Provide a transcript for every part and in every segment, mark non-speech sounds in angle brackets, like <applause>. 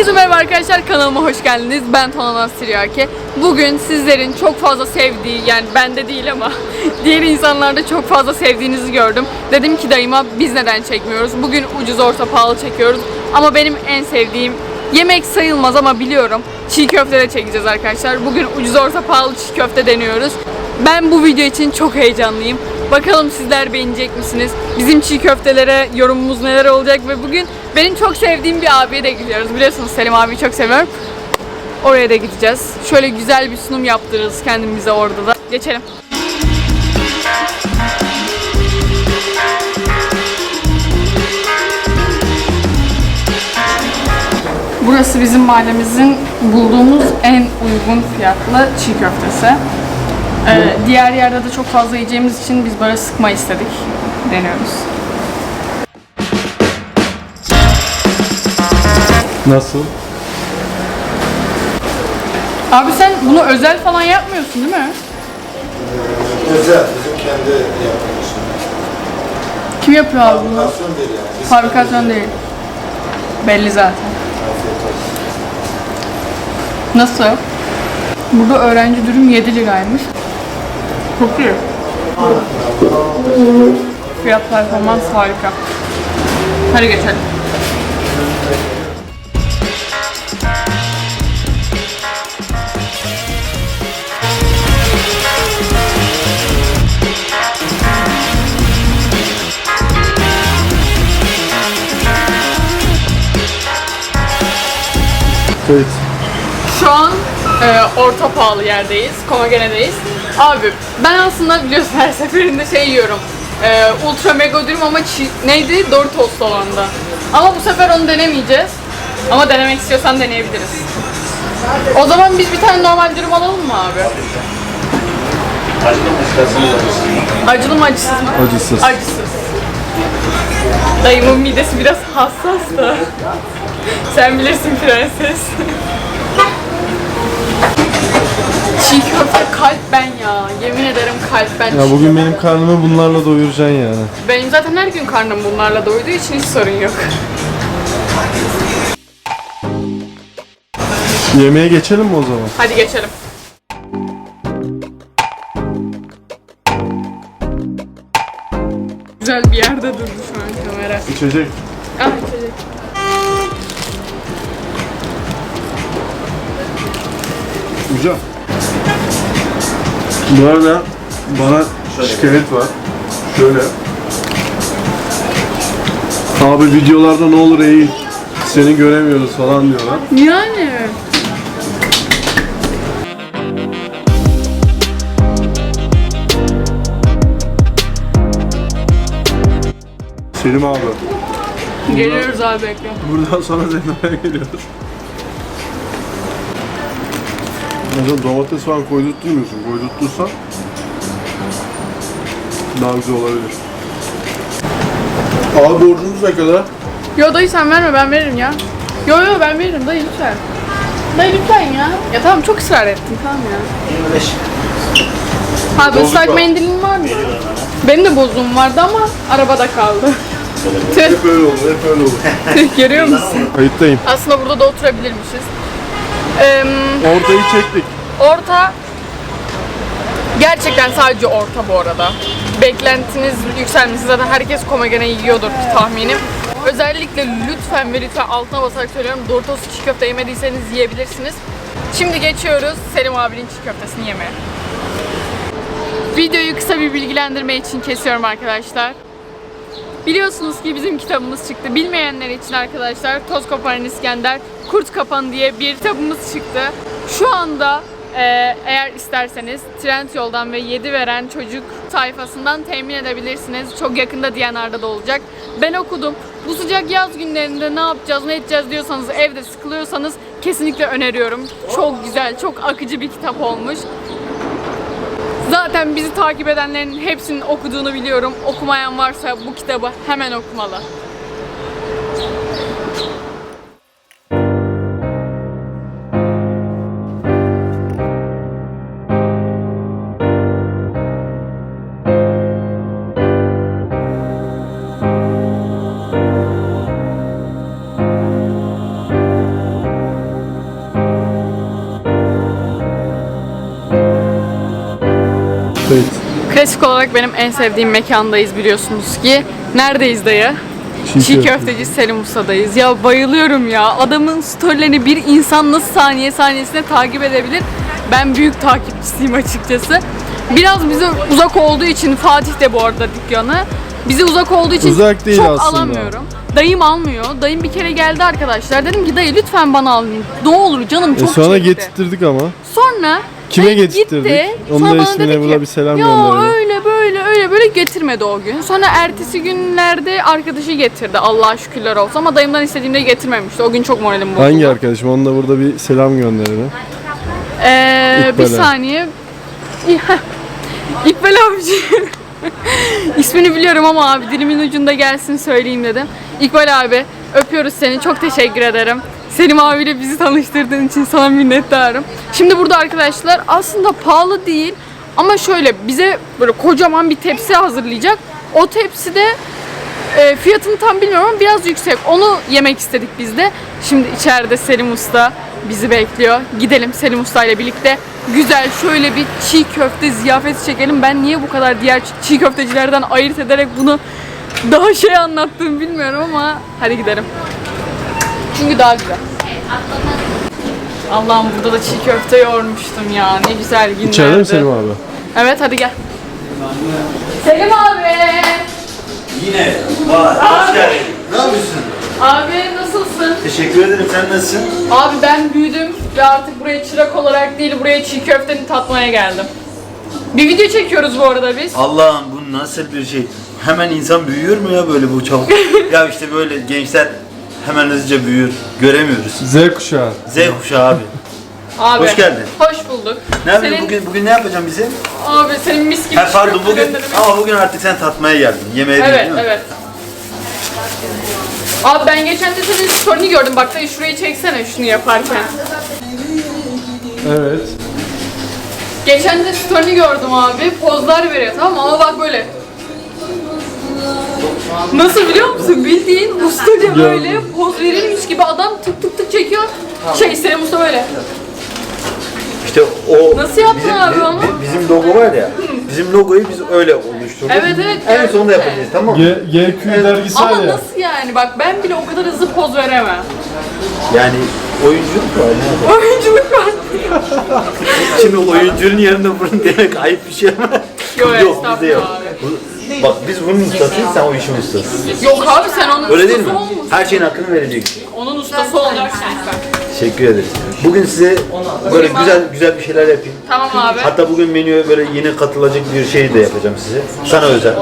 Herkese merhaba arkadaşlar kanalıma hoş geldiniz. Ben Tonanan Siryaki. Bugün sizlerin çok fazla sevdiği yani bende değil ama <laughs> diğer insanlarda çok fazla sevdiğinizi gördüm. Dedim ki dayıma biz neden çekmiyoruz? Bugün ucuz orta pahalı çekiyoruz. Ama benim en sevdiğim yemek sayılmaz ama biliyorum. Çiğ köfte de çekeceğiz arkadaşlar. Bugün ucuz orta pahalı çiğ köfte deniyoruz. Ben bu video için çok heyecanlıyım. Bakalım sizler beğenecek misiniz? Bizim çiğ köftelere yorumumuz neler olacak ve bugün benim çok sevdiğim bir abiye de gidiyoruz. Biliyorsunuz Selim abiyi çok seviyorum. Oraya da gideceğiz. Şöyle güzel bir sunum yaptırırız kendimize orada da. Geçelim. Burası bizim mahallemizin bulduğumuz en uygun fiyatlı çiğ köftesi. Ee, diğer yerde de çok fazla yiyeceğimiz için biz böyle sıkma istedik. Deniyoruz. Nasıl? Abi sen bunu özel falan yapmıyorsun değil mi? Özel, bizim kendi yaptığımız. Kim yapıyor abi bunu? Fabrikasyon değil yani. Biz Fabrikasyon değil. Belli zaten. Afiyet olsun. Nasıl? Burada öğrenci dürüm 7 liraymış. Çok iyi. Fiyat performans harika. Hadi geçelim. Kayıt. Şu an e, orta pahalı yerdeyiz. Komagene'deyiz. Abi ben aslında biliyorsun her seferinde şey yiyorum. E, ultra mega dürüm ama çi- neydi? Doritos olanda. Ama bu sefer onu denemeyeceğiz. Ama denemek istiyorsan deneyebiliriz. O zaman biz bir tane normal dürüm alalım mı abi? Acılı mı acısız mı? Acısız. Acısız. Dayımın midesi biraz hassas da. Sen bilirsin prenses. Çiğ köfte kalp ben ya. Yemin ederim kalp ben. Ya bugün benim karnımı bunlarla doyuracaksın yani. Benim zaten her gün karnım bunlarla doyduğu için hiç sorun yok. Yemeğe geçelim mi o zaman? Hadi geçelim. Güzel bir yerde durdu şu an kamera. İçecek. Ah içecek. Güzel. Bu arada bana şikayet var. Şöyle. Abi videolarda ne olur eğil. Seni göremiyoruz falan diyorlar. Yani. Selim abi. Geliyoruz abi bekle. Buradan sonra Zeynep'e geliyoruz. Mesela domates falan koydurtmuyorsun. Koydurtursan daha güzel olabilir. Abi borcumuz ne kadar? Yo dayı sen verme ben veririm ya. Yo yo ben veririm dayı lütfen. Dayı lütfen ya. Ya tamam çok ısrar ettin tamam ya. 25. Abi Bozuk ıslak var. mendilin var mı? Benim de bozuğum vardı ama arabada kaldı. Tüh, Hep öyle olur, hep öyle olur. tüh <laughs> görüyor musun? Kayıttayım. Aslında burada da oturabilirmişiz. Ortayı çektik. Orta gerçekten sadece orta bu arada. Beklentiniz yükselmesi zaten herkes komagene yiyordur tahminim. Özellikle lütfen ve lütfen altına basarak söylüyorum Doritos çiğ köfte yemediyseniz yiyebilirsiniz. Şimdi geçiyoruz Selim abinin çiğ köftesini yemeye. Videoyu kısa bir bilgilendirme için kesiyorum arkadaşlar. Biliyorsunuz ki bizim kitabımız çıktı. Bilmeyenler için arkadaşlar Toz Koparan İskender, Kurt Kapan diye bir kitabımız çıktı. Şu anda e, eğer isterseniz Trendyol'dan ve 7 veren çocuk sayfasından temin edebilirsiniz. Çok yakında DNR'da da olacak. Ben okudum. Bu sıcak yaz günlerinde ne yapacağız, ne edeceğiz diyorsanız, evde sıkılıyorsanız kesinlikle öneriyorum. Çok güzel, çok akıcı bir kitap olmuş. Zaten bizi takip edenlerin hepsinin okuduğunu biliyorum. Okumayan varsa bu kitabı hemen okumalı. Olarak benim en sevdiğim mekandayız biliyorsunuz ki. Neredeyiz dayı? Çiğ Çiğ, köfte. köfteci Selim Usta'dayız. Ya bayılıyorum ya. Adamın storylerini bir insan nasıl saniye saniyesine takip edebilir? Ben büyük takipçisiyim açıkçası. Biraz bize uzak olduğu için Fatih de bu arada dükkanı. Bize uzak olduğu için Uzak değil çok aslında. alamıyorum. Dayım almıyor. Dayım bir kere geldi arkadaşlar. Dedim ki dayı lütfen bana al. Ne olur canım E çok sonra çekti. getirttirdik ama. Sonra Kime dayı getirttirdik? gitti. Onun da ki, burada bir selam gönderelim." öyle böyle öyle böyle getirmedi o gün. Sonra ertesi günlerde arkadaşı getirdi. Allah'a şükürler olsun ama dayımdan istediğimde getirmemişti. O gün çok moralim bozuldu. Hangi arkadaşım? Onu da burada bir selam gönderelim. Ee, bir saniye. <laughs> İkbal abici. <laughs> İsmini biliyorum ama abi dilimin ucunda gelsin söyleyeyim dedim. İkbal abi öpüyoruz seni. Çok teşekkür ederim. Selim abiyle bizi tanıştırdığın için sana minnettarım. Şimdi burada arkadaşlar aslında pahalı değil ama şöyle bize böyle kocaman bir tepsi hazırlayacak. O tepside e, fiyatını tam bilmiyorum ama biraz yüksek. Onu yemek istedik biz de. Şimdi içeride Selim Usta bizi bekliyor. Gidelim Selim Usta ile birlikte güzel şöyle bir çiğ köfte ziyafeti çekelim. Ben niye bu kadar diğer çiğ köftecilerden ayırt ederek bunu daha şey anlattığımı bilmiyorum ama hadi gidelim. Çünkü daha güzel. Allah'ım burada da çiğ köfte yoğurmuştum ya. Ne güzel günlerdi. İçeride mi Selim abi? Evet hadi gel. Selim abi. Yine var. Hoş geldin. Ne yapıyorsun? Abi nasılsın? Teşekkür ederim. Sen nasılsın? Abi ben büyüdüm ve artık buraya çırak olarak değil buraya çiğ köfteni tatmaya geldim. Bir video çekiyoruz bu arada biz. Allah'ım bu nasıl bir şey? Hemen insan büyüyor mu ya böyle bu çabuk? <laughs> ya işte böyle gençler hemen hızlıca büyür. Göremiyoruz. Z kuşağı. Z kuşağı abi. Abi. Hoş geldin. Hoş bulduk. Ne yapıyorsun Senin- bugün? Bugün ne yapacağım bize? Abi senin mis gibi Ha, pardon bugün ama bugün artık sen tatmaya geldin. Yemeğe değil, Evet değil mi? evet. Abi ben geçen de senin story'ni gördüm. Bak dayı şurayı çeksene şunu yaparken. Evet. Geçen de story'ni gördüm abi. Pozlar veriyor tamam mı? Ama bak böyle. Nasıl biliyor musun? Bildiğin ustaca böyle poz verilmiş gibi adam tık tık tık çekiyor. Şey Selim Usta böyle. İşte o Nasıl yaptın bizim, abi bi- onu? bi- Bizim logo var ya. Bizim logoyu biz öyle oluşturduk. Evet, evet, En gördüm sonunda yapacağız tamam mı? G GQ dergisi var Ama ya. nasıl yani? Bak ben bile o kadar hızlı poz veremem. Yani oyunculuk var. yapalım? Oyunculuk var. Şimdi oyuncunun yerinde bunu demek ayıp bir şey ama. Yok, bizde yok. estağfurullah abi. Bu- Bak biz bunun ustasıyız, sen o işin ustasısın. Yok abi sen onun Öyle değil ustası mi? olmuş. Her şeyin hakkını vereceksin. Onun ustası olacaksın sen. Teşekkür ederiz. Bugün size böyle güzel güzel bir şeyler yapayım. Tamam abi. Hatta bugün menüye böyle yeni katılacak bir şey de yapacağım size. Sana özel.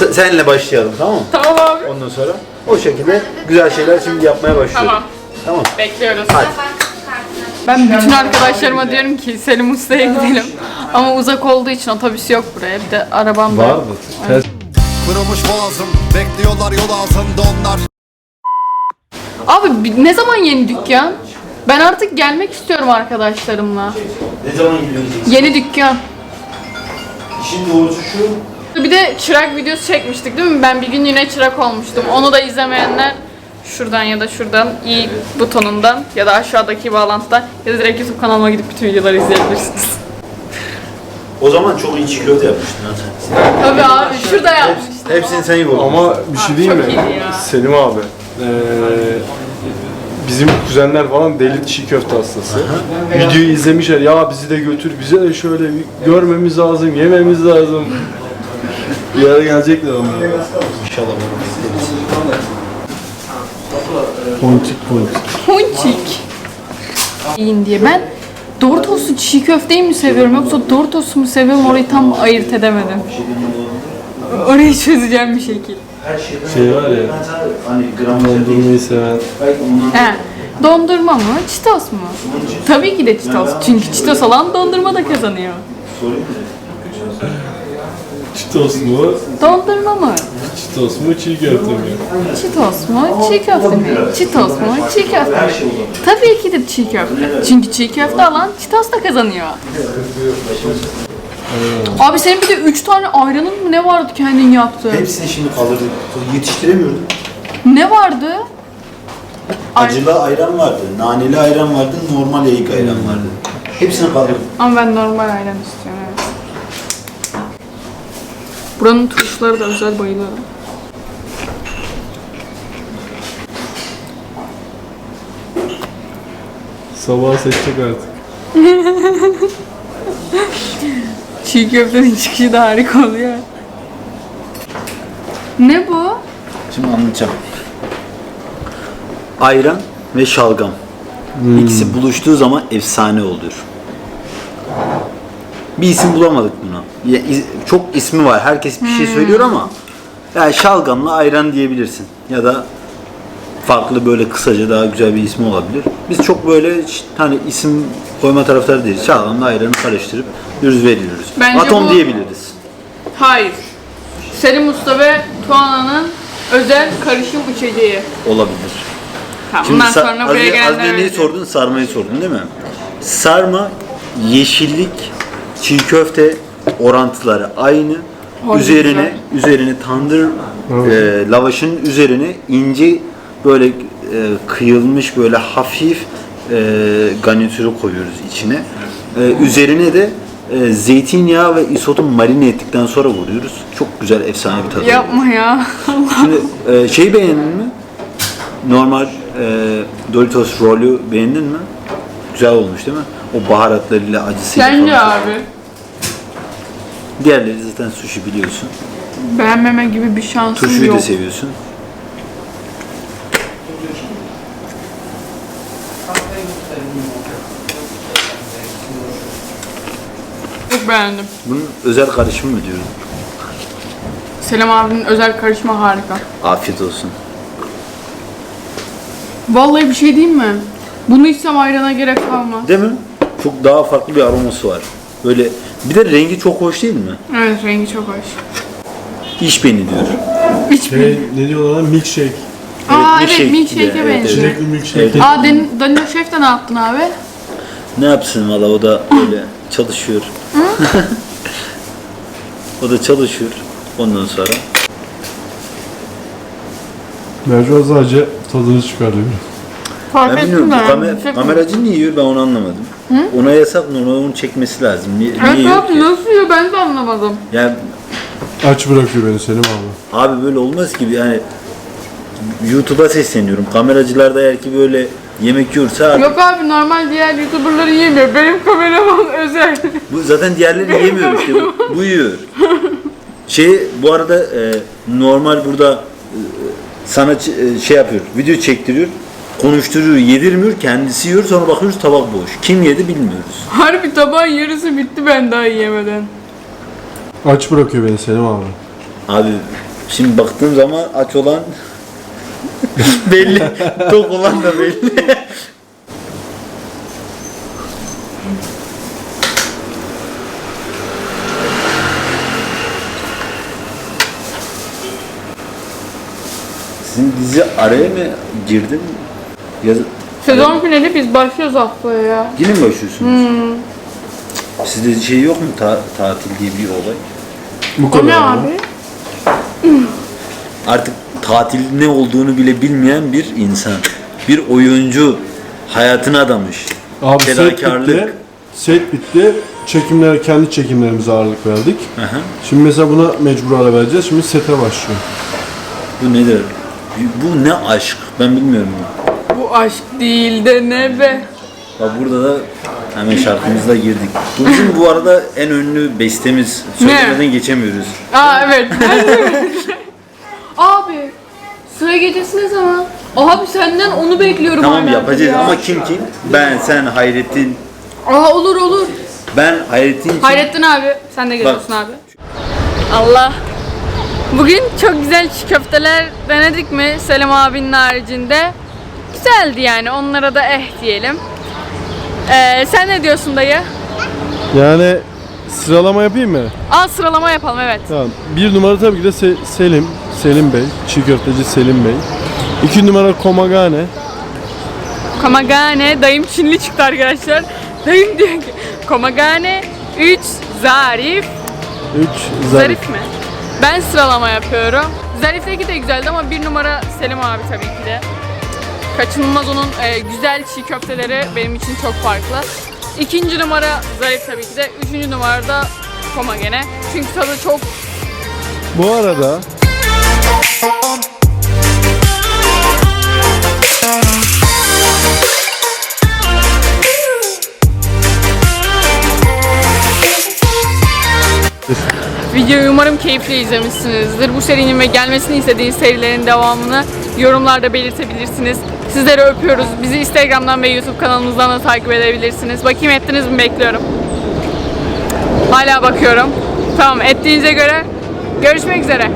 Se- Seninle başlayalım tamam mı? Tamam abi. Ondan sonra o şekilde güzel şeyler şimdi yapmaya başlıyorum. Tamam. Tamam. Bekliyoruz. Hadi. Ben bütün arkadaşlarıma diyorum ki Selim Usta'ya gidelim. <laughs> Ama uzak olduğu için otobüs yok buraya. Bir de arabam da. Vardı. Ters Kırılmış boğazım Bekliyorlar yol altında onlar Abi bi- ne zaman yeni dükkan? Ben artık gelmek istiyorum arkadaşlarımla. Ne zaman gidiyoruz? Yeni dükkan. İşin doğrusu şu. Bir de çırak videosu çekmiştik değil mi? Ben bir gün yine çırak olmuştum. Onu da izlemeyenler şuradan ya da şuradan i butonundan ya da aşağıdaki bağlantıdan ya da direkt YouTube kanalıma gidip bütün videoları izleyebilirsiniz. O zaman çok iyi köfte yapmıştın ha sen. Tabii abi şurada yapmıştım. Hepsini sen yoğurdun. Ama bir şey diyeyim çok mi? Selim abi. Ee, bizim kuzenler falan deli çiğ köfte hastası. Videoyu izlemişler. Ya bizi de götür. Bize de şöyle bir görmemiz lazım, yememiz lazım. bir ara gelecekler onlar. İnşallah. Ponçik ponçik. Ponçik. Yiyin diye ben Doritos'u çiğ köfteyi mi seviyorum yoksa Doritos'u mu seviyorum orayı tam ayırt edemedim. Orayı çözeceğim bir şekil. Şey var ya, Hani dondurmayı seven. He. Dondurma mı? Çitos mu? Tabii ki de çitos. Çünkü çitos olan dondurma da kazanıyor. Çitos mu? Dondurma mı? Çitos mu? Çiğ köfte mi? Çitos mu? Çiğ köfte mi? Çitos mu? Çiğ köfte mi? Tabii ki de çiğ köfte. Çünkü çiğ köfte alan çitos da kazanıyor. Abi senin bir de 3 tane ayranın mı ne vardı kendin yaptın? Hepsini şimdi kaldırdık. Yetiştiremiyorum. Ne vardı? Ay- Acılı ayran vardı, naneli ayran vardı, normal eğik ayran vardı. Hepsini kaldırdık. Ama ben normal ayran istiyorum. Buranın turşuları da özel bayılıyorum. Sabah seçecek artık. <laughs> Çiğ köftenin çıkışı da harika oluyor. Ne bu? Şimdi anlatacağım. Ayran ve şalgam. İkisi buluştuğu zaman efsane oluyor. Bir isim bulamadık buna. Ya, is- çok ismi var. Herkes bir şey söylüyor ama yani şalgamla ayran diyebilirsin. Ya da farklı böyle kısaca daha güzel bir ismi olabilir. Biz çok böyle ş- hani isim koyma taraftarı değiliz. Şalgamla ayranı karıştırıp düz veriyoruz. Bence Atom bu- diyebiliriz. Hayır. Selim Usta ve Tuana'nın özel karışım içeceği. Olabilir. Tamam, Şimdi bundan sa- sonra az, buraya az gelenler önce neyi sordun? Sarmayı sordun değil mi? Sarma, yeşillik, çiğ köfte orantıları aynı. Harbi üzerine üzerine tandır e, lavaşın üzerine ince böyle e, kıyılmış böyle hafif e, garnitürü koyuyoruz içine. E, üzerine de e, zeytinyağı ve isotu marine ettikten sonra vuruyoruz. Çok güzel efsane bir tadı. oluyor. Yapma ya. Şimdi e, şeyi beğendin mi? Normal e, Doritos rolü beğendin mi? Güzel olmuş değil mi? O baharatlarıyla acısıyla Sence falan. abi? Diğerleri zaten sushi biliyorsun. Beğenmeme gibi bir şansım Turşuyu yok. da seviyorsun. Çok beğendim. Bunun özel karışımı mı diyorum? Selam abinin özel karışma harika. Afiyet olsun. Vallahi bir şey diyeyim mi? Bunu içsem ayrana gerek kalmaz. Değil mi? Çok daha farklı bir aroması var. Böyle bir de rengi çok hoş değil mi? Evet rengi çok hoş. İş beni diyor. Hiç Şey, ne diyorlar lan? Milkshake. Aa evet milkshake milkshake'e evet, benziyor. evet. Çilekli milkshake. Evet. Aa Den Danilo Şef de ne yaptın abi? Ne yapsın valla o da öyle çalışıyor. <laughs> o da çalışıyor. Ondan sonra Mercan sadece tadını çıkarıyor. Fark Ben ettim bilmiyorum bu kamer, kameracı niye yiyor ben onu anlamadım. Ona yasak normal onu çekmesi lazım. Niye, niye Evet yiyor abi ki? nasıl yiyor ben de anlamadım. Yani Aç bırakıyor beni Selim abi. abi böyle olmaz ki yani YouTube'a sesleniyorum. Kameracılar da eğer ki böyle yemek yiyorsa artık- Yok abi normal diğer youtuberları yemiyor. Benim kameraman <laughs> özel. bu zaten diğerleri yemiyor işte bu, bu yiyor. Şey bu arada e, normal burada e, sana ç- e, şey yapıyor video çektiriyor konuşturuyor yedirmiyor kendisi yiyor sonra bakıyoruz tabak boş. Kim yedi bilmiyoruz. Harbi tabağın yarısı bitti ben daha yiyemeden. Aç bırakıyor beni Selim abi. Abi şimdi baktığım zaman aç olan <laughs> belli, tok olan da belli. Sizin dizi araya mı girdi mi? Ya, Sezon finali biz başlıyoruz haftaya ya. yine mi başlıyorsunuz? Sizde şey yok mu ta- tatil diye bir olay? Bu O kadar. ne mı? abi? <clears throat> artık tatil ne olduğunu bile bilmeyen bir insan. Bir oyuncu hayatını adamış. Abi set Fedakarlık. bitti. Set bitti. Çekimler, kendi çekimlerimize ağırlık verdik. Hı hı. Şimdi mesela buna mecbur ara vereceğiz. Şimdi sete başlıyor. Bu nedir? Bu ne aşk? Ben bilmiyorum. ya. Bu aşk değil de ne be? Bak burada da hemen şarkımızla girdik. Bu bizim bu arada en ünlü bestemiz. Söylemeden geçemiyoruz. Aa evet. abi sıra gecesi ne zaman? Abi senden onu bekliyorum Tamam yapacağız ya. ama kim kim? Ben, sen, Hayrettin. Aa olur olur. Ben Hayrettin için... Hayrettin abi sen de geliyorsun abi. Allah. Bugün çok güzel çiğ köfteler denedik mi Selim abinin haricinde? Güzeldi yani onlara da eh diyelim. Ee, sen ne diyorsun dayı? Yani sıralama yapayım mı? Al sıralama yapalım evet. Tamam. Bir numara tabii ki de Se- Selim. Selim Bey. Çiğ köfteci Selim Bey. İki numara Komagane. Komagane, dayım Çinli çıktı arkadaşlar. Dayım diyor ki Komagane, 3 Zarif. Üç Zarif. Zarif mi? Ben sıralama yapıyorum. Zarif'teki de güzeldi ama bir numara Selim abi tabii ki de. Kaçınılmaz onun e, güzel çiğ köfteleri benim için çok farklı. İkinci numara Zarif tabii ki de. Üçüncü numarada Komagene. Çünkü tadı çok Bu arada Videoyu umarım keyifli izlemişsinizdir. Bu serinin ve gelmesini istediğiniz serilerin devamını yorumlarda belirtebilirsiniz. Sizleri öpüyoruz. Bizi Instagram'dan ve YouTube kanalımızdan da takip edebilirsiniz. Bakayım ettiniz mi bekliyorum. Hala bakıyorum. Tamam ettiğinize göre görüşmek üzere.